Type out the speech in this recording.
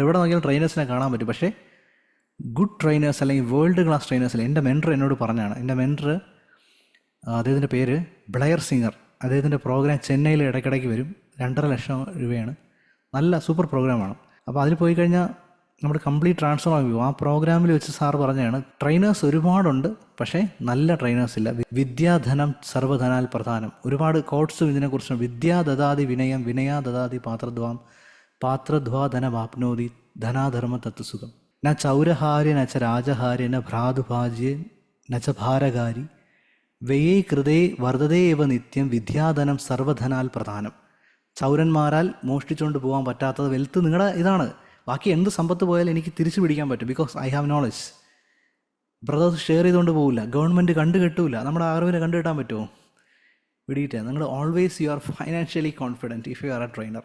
എവിടെ നോക്കിയാലും ട്രെയിനേഴ്സിനെ കാണാൻ പറ്റും. പക്ഷേ ഗുഡ് ട്രെയിനേഴ്സ് അല്ലെങ്കിൽ വേൾഡ് ക്ലാസ് ട്രെയിനേഴ്സിൽ എന്റെ മെന്റർ എന്നോട് പറഞ്ഞാണ്. എന്റെ മെന്റർ അദ്ദേഹത്തിന്റെ പേര് ബ്ലയർ സിംഗർ അദ്ദേഹത്തിന്റെ പ്രോഗ്രാം ചെന്നൈയിൽ ഇടയ്ക്കിടയ്ക്ക് വരും. രണ്ടര ലക്ഷം രൂപയാണ്. നല്ല സൂപ്പർ പ്രോഗ്രാമാണ് അപ്പോൾ അതിൽ പോയി കഴിഞ്ഞാൽ നമ്മുടെ കംപ്ലീറ്റ് ട്രാൻസ്ഫോം ആയി പോകും ആ പ്രോഗ്രാമിൽ വെച്ച് സാർ പറഞ്ഞതാണ് ട്രെയിനേഴ്സ് ഒരുപാടുണ്ട് പക്ഷേ നല്ല ട്രെയിനേഴ്സ് ഇല്ല. വിദ്യാധനം സർവധനാൽ പ്രധാനം. ഒരുപാട് കോട്സും ഇതിനെക്കുറിച്ചും വിദ്യാ ദദാതി വിനയം വിനയാ ദദാതി പാത്രദ്വാം പാത്രധ്വാ ധനമാപ്നോതി ധനാധർമ്മ തത്വസുഖം ന ചൗരഹാര്യ ന ച രാജഹാര്യ ന ഭ്രാതുഭാജ്യ ന ച ഭാരകാരി. വ്യയേ കൃതേ വർദ്ധതേ ഇവ നിത്യം വിദ്യാധനം സർവധനാൽ പ്രധാനം. ചൗരന്മാരാൽ മോഷ്ടിച്ചുകൊണ്ട് പോകാൻ പറ്റാത്തത് വെൽത്ത് നിങ്ങളുടെ ഇതാണ്. ബാക്കി എന്ത് സമ്പത്ത് പോയാലും എനിക്ക് തിരിച്ചു പിടിക്കാൻ പറ്റും. Because I have knowledge. Brothers share ചെയ്തുകൊണ്ട് പോകില്ല ഗവൺമെന്റ് കണ്ടു കെട്ടൂല. നമ്മുടെ അറിവിനെ കണ്ടു കിട്ടാൻ പറ്റുമോ? പിടിയിട്ടേ. നിങ്ങൾ always you are financially confident if you are a trainer